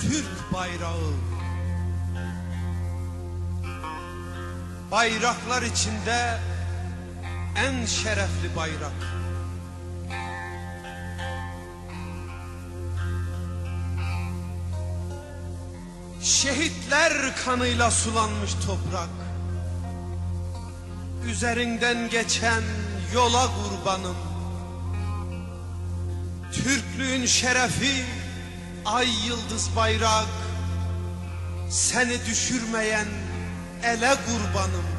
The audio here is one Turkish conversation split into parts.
Türk bayrağı. Bayraklar içinde en şerefli bayrak. Şehitler kanıyla sulanmış toprak. Üzerinden geçen yola kurbanım. Türklüğün şerefi ay yıldız bayrak. Seni düşürmeyen ele kurbanım.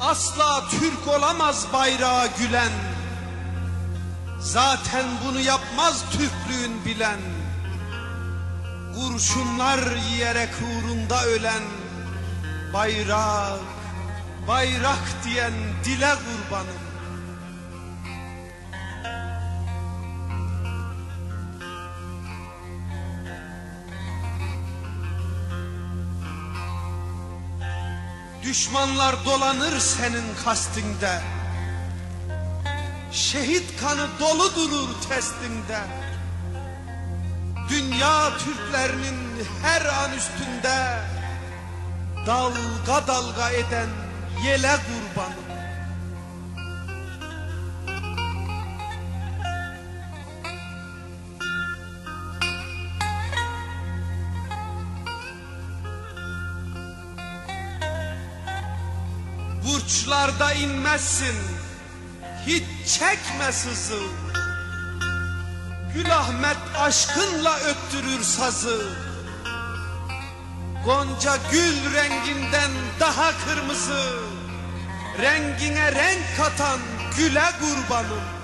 Asla Türk olamaz bayrağa gülen. Zaten bunu yapmaz Türklüğün bilen. Kurşunlar yiyerek uğrunda ölen bayrak, bayrak diyen dile kurbanım. Düşmanlar dolanır senin kastinde. Şehit kanı dolu durur testinde. Dünya Türklerinin her an üstünde dalga dalga eden yele kurbanım. Burçlarda inmezsin, hiç çekme sızı. Gül Ahmet aşkınla öttürür sazı. Gonca gül renginden daha kırmızı. Rengine renk katan güle kurbanım.